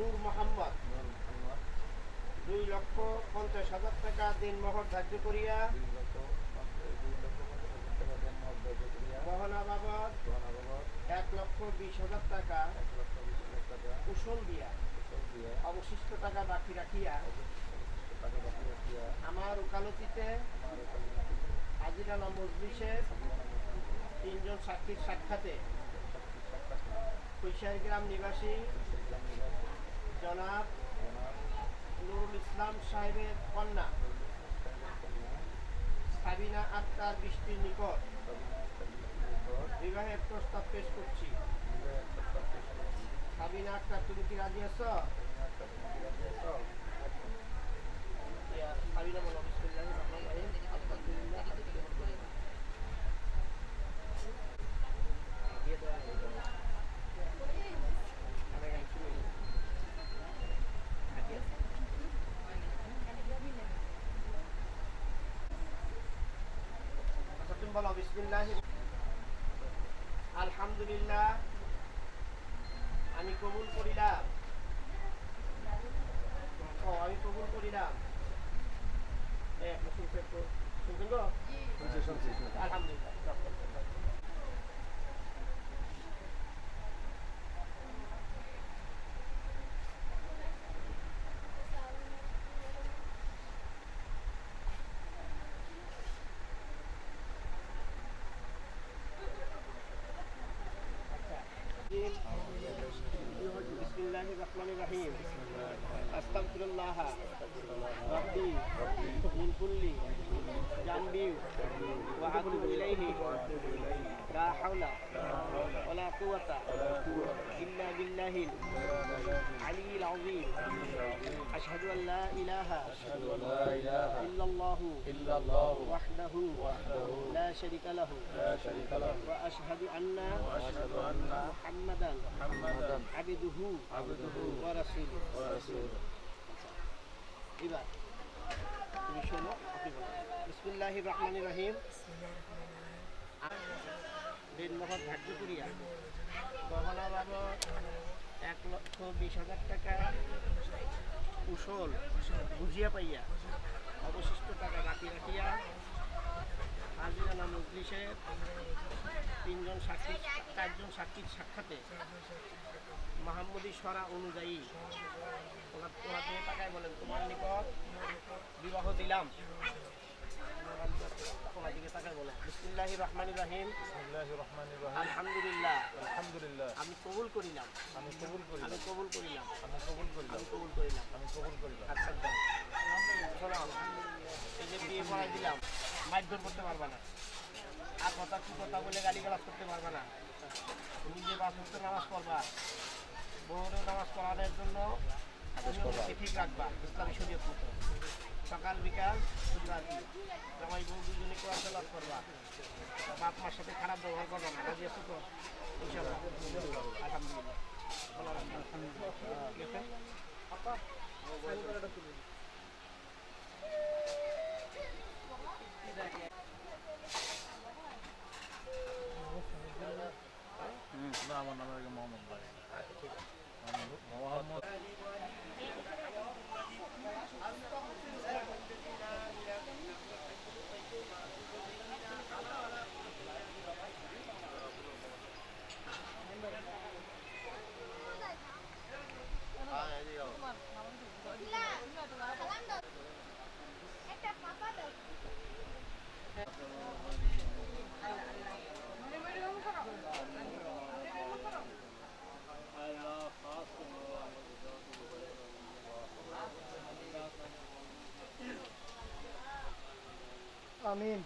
নূর মোহাম্মদ। দুই লক্ষ পঞ্চাশ হাজার টাকা দিন মহর ধার্য করিয়া এক লক্ষ বিশ হাজার টাকা দিয়া, অবশিষ্ট টাকা বাকি রাখিয়া তিনজন সাক্ষীর সাক্ষাতে কৈশারগ্রাম নিবাসী জনাব নুরুল ইসলাম সাহেবের কন্যা। সাবিনা আক্তার বৃষ্টির নিকট। বিবাহের প্রস্তাব পেশ করছি। সাবিনা আক্তার, তুমি কি রাজি আছো? সাবিনা বলো আলহামদুলিল্লাহ দিয়ে দাও। আরে গান শুনি। আগে। আচ্ছা, তুমি বলো বিসমিল্লাহ আলহামদুলিল্লাহ আমি কবুল করিলাম। আমি কবুল করিলাম? আলহামদুলিল্লাহ। الله. ربي من كل ذنب وأتوب إليه. لا حول ولا قوة إلا بالله العلي العظيم. أشهد أن لا إله لا إله إلا الله وحده لا شريك له. وأشهد أن محمدا عبده ورسوله. এবার, তুমি শোনো, আপনি বলো বিসমুল্লাহ রহমান রহিম। দিন ভাগ্যপুরিয়া গহনা এক লক্ষ বিশ হাজার টাকা। কুশল বুঝিয়া পাইয়া, অবশিষ্ট টাকা বাকি রাখিয়া হাজিরানা মজলিসের তিনজন সাক্ষী চারজন সাক্ষীর সাক্ষাতে মাহমুদি সরা অনুযায়ী ওনার ওনার দিকে বলেন তোমার নিকট বিবাহ দিলাম। আমি কবুল করিলাম। আমি কবুল করি আমি কবুল করিলাম। আমি কবুল করিলাম। আমি কবুল করিলাম। আমি কবুল করিলাম। আচ্ছা এই যে বিয়ে দিলাম। মারধর করতে পারবা না। আর কথা কি কথা বলে গালি গালাজ করতে পারবা না। তুমি যে পাঁচ ওয়াক্ত নামাজ পড়বা বউরেও নামাজ পড়ানোর জন্য ঠিক রাখবা ইসলামী শরীয়ত মতো। সকাল বিকাল শুক্রবার দিন জামাই বউ দুজনে কোরআন তেলাওয়াত করবা। বাপ মার সাথে খারাপ ব্যবহার করবা না রাজি আছো তো? ইনশাআল্লাহ। আলহামদুলিল্লাহ। আলহামদুলিল্লাহ ঠিক আছে নাম আগে মোহাম্মদ একটা পাপা দাও Amém.